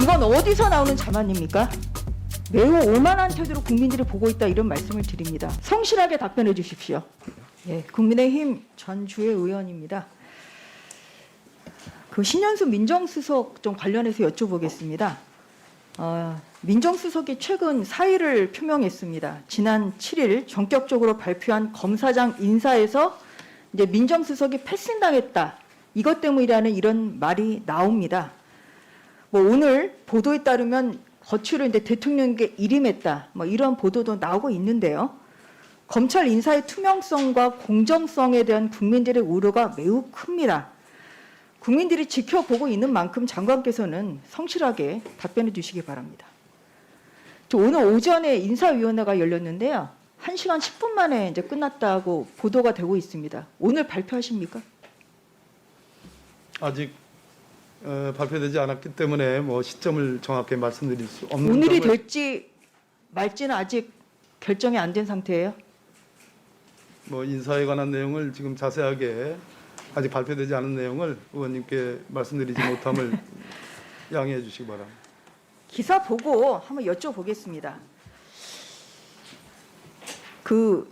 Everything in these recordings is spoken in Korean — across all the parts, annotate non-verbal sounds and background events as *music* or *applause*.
이건 어디서 나오는 자만입니까? 매우 오만한 태도로 국민들이 보고 있다 이런 말씀을 드립니다. 성실하게 답변해 주십시오. 예, 국민의힘 전주의 의원입니다. 그 신현수 민정수석 좀 관련해서 여쭤보겠습니다. 어, 민정수석이 최근 사의를 표명했습니다. 지난 7일 전격적으로 발표한 검사장 인사에서 이제 민정수석이 패싱당했다. 이것 때문이라는 이런 말이 나옵니다. 뭐 오늘 보도에 따르면 거취로 이제 대통령에게 일임했다. 뭐 이런 보도도 나오고 있는데요. 검찰 인사의 투명성과 공정성에 대한 국민들의 우려가 매우 큽니다. 국민들이 지켜보고 있는 만큼 장관께서는 성실하게 답변해 주시기 바랍니다. 저 오늘 오전에 인사위원회가 열렸는데요. 1시간 10분 만에 이제 끝났다고 보도가 되고 있습니다. 오늘 발표하십니까? 아직 어, 발표되지 않았기 때문에 뭐 시점을 정확히 말씀드릴 수 없는 오늘이 점을 될지 말지는 아직 결정이 안 된 상태예요. 뭐 인사에 관한 내용을 지금 자세하게 아직 발표되지 않은 내용을 의원님께 말씀드리지 못함을 *laughs* 양해해 주시기 바랍니다. 기사 보고 한번 여쭤보겠습니다. 그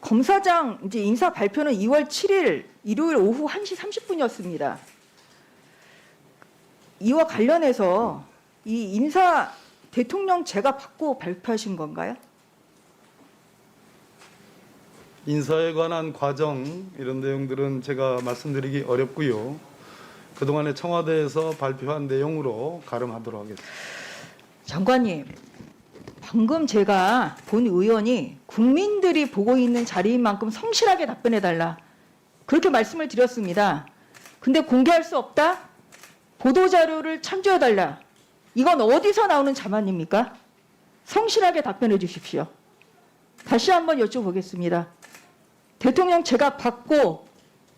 검사장 이제 인사 발표는 2월 7일 일요일 오후 1시 30분이었습니다. 이와 관련해서 이 인사 대통령 제가 받고 발표하신 건가요? 인사에 관한 과정 이런 내용들은 제가 말씀드리기 어렵고요. 그동안에 청와대에서 발표한 내용으로 가름하도록 하겠습니다. 장관님, 방금 제가 본 의원이 국민들이 보고 있는 자리인 만큼 성실하게 답변해 달라. 그렇게 말씀을 드렸습니다. 근데 공개할 수 없다? 보도 자료를 참조해 달라. 이건 어디서 나오는 자만입니까? 성실하게 답변해 주십시오. 다시 한번 여쭤보겠습니다. 대통령 제가 받고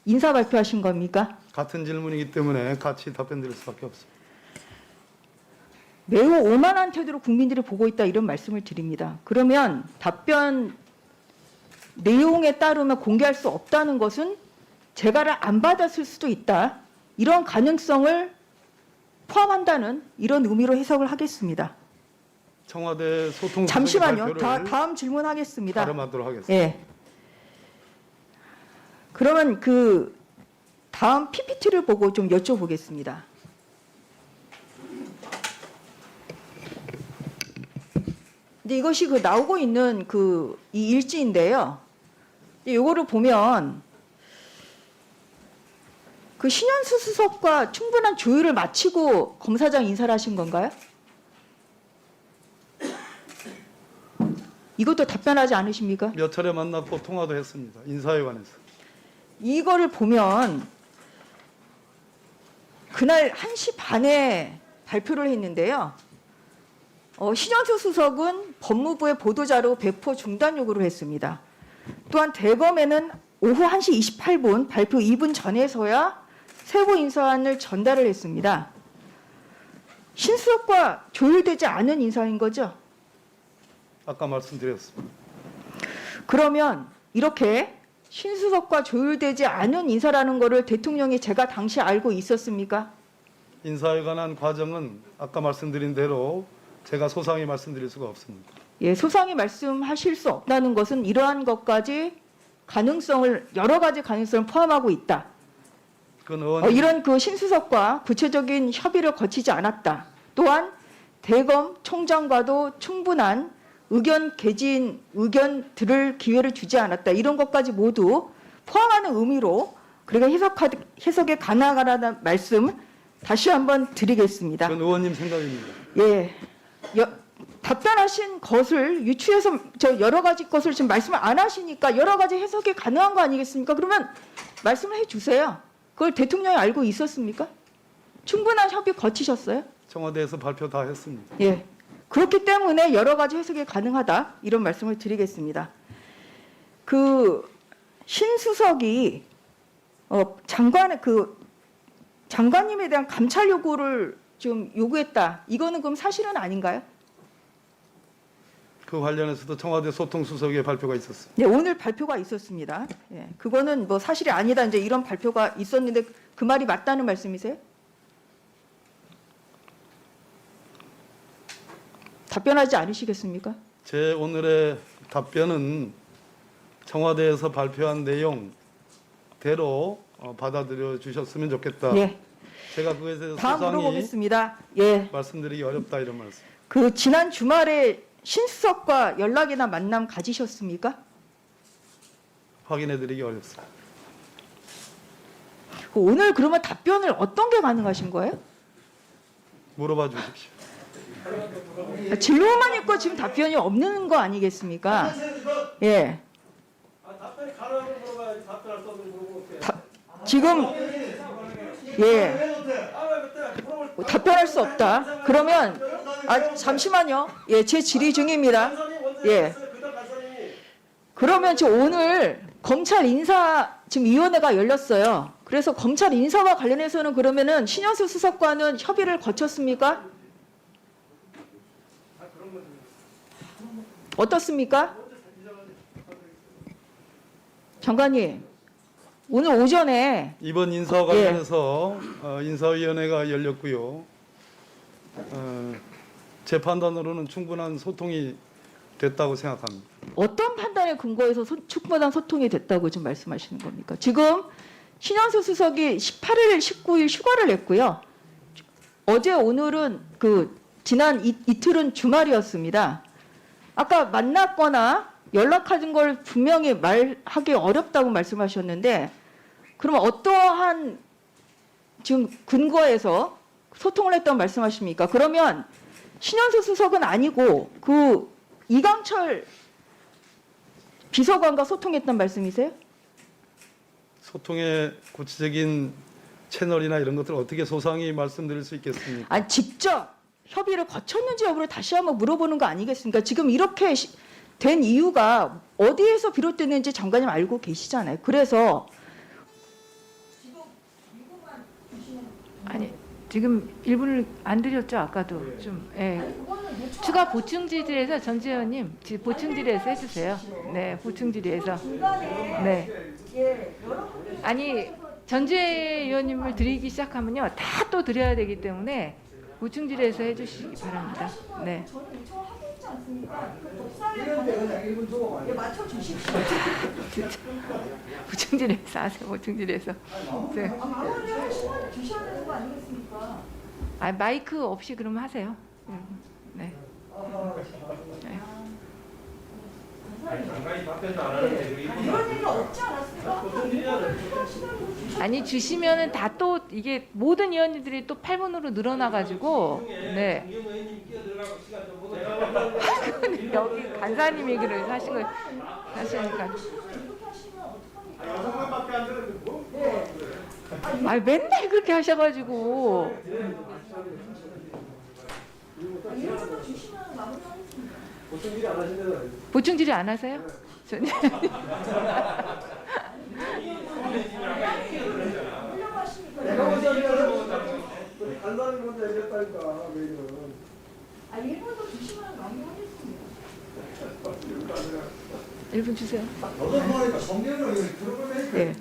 인사 발표하신 겁니까? 같은 질문이기 때문에 같이 답변드릴 수밖에 없습니다. 매우 오만한 태도로 국민들이 보고 있다 이런 말씀을 드립니다. 그러면 답변 내용에 따르면 공개할 수 없다는 것은 재가를 안 받았을 수도 있다. 이런 가능성을 포함한다는 이런 의미로 해석을 하겠습니다. 청와대 소통 잠시만요. 다, 다음 질문하겠습니다. 가름하도록 하겠습니다. 예. 그러면 그 다음 PPT를 보고 좀 여쭤보겠습니다. 이제 이것이 그 나오고 있는 그 이 일지인데요. 이거를 보면 그 신현수 수석과 충분한 조율을 마치고 검사장 인사를 하신 건가요? 이것도 답변하지 않으십니까? 몇 차례 만났고 통화도 했습니다. 인사에 관해서. 이거를 보면 그날 1시 반에 발표를 했는데요. 어, 신현수 수석은 법무부의 보도자료 배포 중단 요구를 했습니다. 또한 대검에는 오후 1시 28분 발표 2분 전에서야 세부 인사안을 전달을 했습니다. 신수석과 조율되지 않은 인사인 거죠? 아까 말씀드렸습니다. 그러면 이렇게 신수석과 조율되지 않은 인사라는 거를 대통령이 제가 당시 알고 있었습니까? 인사에 관한 과정은 아까 말씀드린 대로 제가 소상히 말씀드릴 수가 없습니다. 예, 소상히 말씀하실 수 없다는 것은 이러한 것까지 가능성을 여러 가지 가능성을 포함하고 있다. 어, 이런 그 신수석과 구체적인 협의를 거치지 않았다. 또한 대검 총장과도 충분한 의견 개진 의견 들을 기회를 주지 않았다. 이런 것까지 모두 포함하는 의미로 그리고 해석하, 해석에 가능하다는 말씀 다시 한번 드리겠습니다. 그건 의원님 생각입니다. 예. 여- 답변하신 것을 유추해서 저 여러 가지 것을 지금 말씀을 안 하시니까 여러 가지 해석이 가능한 거 아니겠습니까? 그러면 말씀을 해 주세요. 그걸 대통령이 알고 있었습니까? 충분한 협의 거치셨어요? 청와대에서 발표 다 했습니다. 예. 그렇기 때문에 여러 가지 해석이 가능하다. 이런 말씀을 드리겠습니다. 그 신수석이 어, 장관의 그 장관님에 대한 감찰 요구를 좀 요구했다. 이거는 그럼 사실은 아닌가요? 그 관련해서도 청와대 소통수석의 발표가 있었습니다. 네, 오늘 발표가 있었습니다. 예, 그거는 뭐 사실이 아니다. 이제 이런 발표가 있었는데 그 말이 맞다는 말씀이세요? 답변하지 않으시겠습니까? 제 오늘의 답변은 청와대에서 발표한 내용대로 어, 받아들여 주셨으면 좋겠다. 예. 제가 그것에 대해서 다음 소상히 물어보겠습니다. 예. 말씀드리기 어렵다 이런 말씀. 그 지난 주말에 신수석과 연락이나 만남 가지셨습니까? 확인해드리기 어렵습니다. 그 오늘 그러면 답변을 어떤 게 가능하신 거예요? 물어봐 주십시오. 진로만 있고 지금 답변이 없는 거 아니겠습니까? 예. 다- 지금 예 답변할 수 없다. 그러면 아 잠시만요. 예, 제 질의 중입니다. 예. 그러면 지금 오늘 검찰 인사 지금 위원회가 열렸어요. 그래서 검찰 인사와 관련해서는 그러면은 신현수 수석과는 협의를 거쳤습니까? 어떻습니까? 장관님, 오늘 오전에 이번 인사와 예. 관련해서 어, 인사위원회가 열렸고요. 어, 제 판단으로는 충분한 소통이 됐다고 생각합니다. 어떤 판단에 근거해서 소, 충분한 소통이 됐다고 지금 말씀하시는 겁니까? 지금 신현수 수석이 18일, 19일 휴가를 냈고요. 어제 오늘은 그 지난 이, 이틀은 주말이었습니다. 아까 만났거나 연락하는 걸 분명히 말하기 어렵다고 말씀하셨는데 그럼 어떠한 지금 근거에서 소통을 했다고 말씀하십니까? 그러면 신현수 수석은 아니고 그 이강철 비서관과 소통했단 말씀이세요? 소통의 구체적인 채널이나 이런 것들 어떻게 소상히 말씀드릴 수 있겠습니까? 아니 직접 협의를 거쳤는지 여부를 다시 한번 물어보는 거 아니겠습니까? 지금 이렇게 시- 된 이유가 어디에서 비롯됐는지 장관님 알고 계시잖아요. 그래서 아니 지금 일부를 안 드렸죠 아까도? 좀 예. 추가 보충 질의에서 전지현님 지- 보충 질의에서 해주세요. 네 보충 질의에서. 네. 아니 전재 의원님을 드리기 시작하면요 다 또 드려야 되기 때문에 보충 질의에서 해주시기 바랍니다. 네. 보충 질의에서 *laughs* 하세요 보충 질의에서. 네. 아 마이크 없이 그럼 하세요. 음, 네. 네. 아니 주시면은 다 또 이게 모든 의원님들이 또 8분으로 늘어나 가지고 네. 여기 간사님이 그래 하신 거 하시니까. 아 맨날 그렇게 하셔가지고 보충 질의 안 하세요? 전- 간단히 먼저 얘기했다니까 매일은 아, 일본도 주시면 남겨하겠습니다. 1분 주세요. 너도 뭐니까 성경을 들어보니까 네.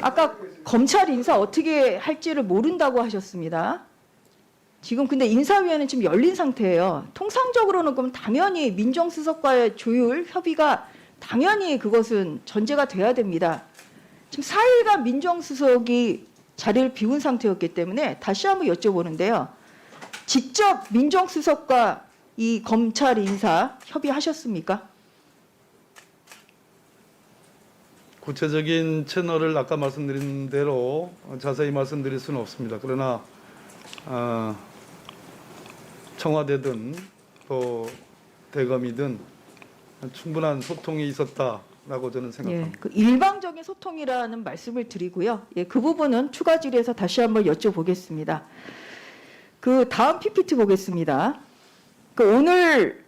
아까 검찰 인사 어떻게 할지를 모른다고 하셨습니다. 지금 근데 인사위원회는 지금 열린 상태예요. 통상적으로는 그럼 당연히 민정수석과의 조율 협의가 당연히 그것은 전제가 돼야 됩니다. 지금 4일간 민정수석이 자리를 비운 상태였기 때문에 다시 한번 여쭤보는데요. 직접 민정수석과 이 검찰 인사 협의하셨습니까? 구체적인 채널을 아까 말씀드린 대로 자세히 말씀드릴 수는 없습니다. 그러나 어, 청와대든 또 대검이든 충분한 소통이 있었다라고 저는 예, 생각합니다. 그 일방적인 소통이라는 말씀을 드리고요. 예, 그 부분은 추가 질의에서 다시 한번 여쭤보겠습니다. 그 다음 PPT 보겠습니다. 그 오늘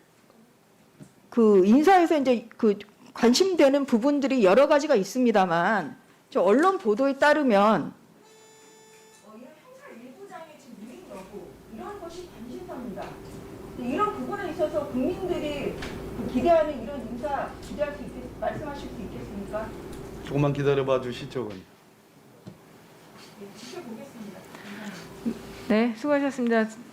그 인사에서 이제 그 관심되는 부분들이 여러 가지가 있습니다만 저 언론 보도에 따르면 것이 관심사입니다. 이런 부분에 있어서 국민들이 기대하는 이런 인사 기대할 수 있겠, 말씀하실 수 있겠습니까? 조금만 기다려봐 주시죠. 그건. 지켜보겠습니다. 네, 수고하셨습니다.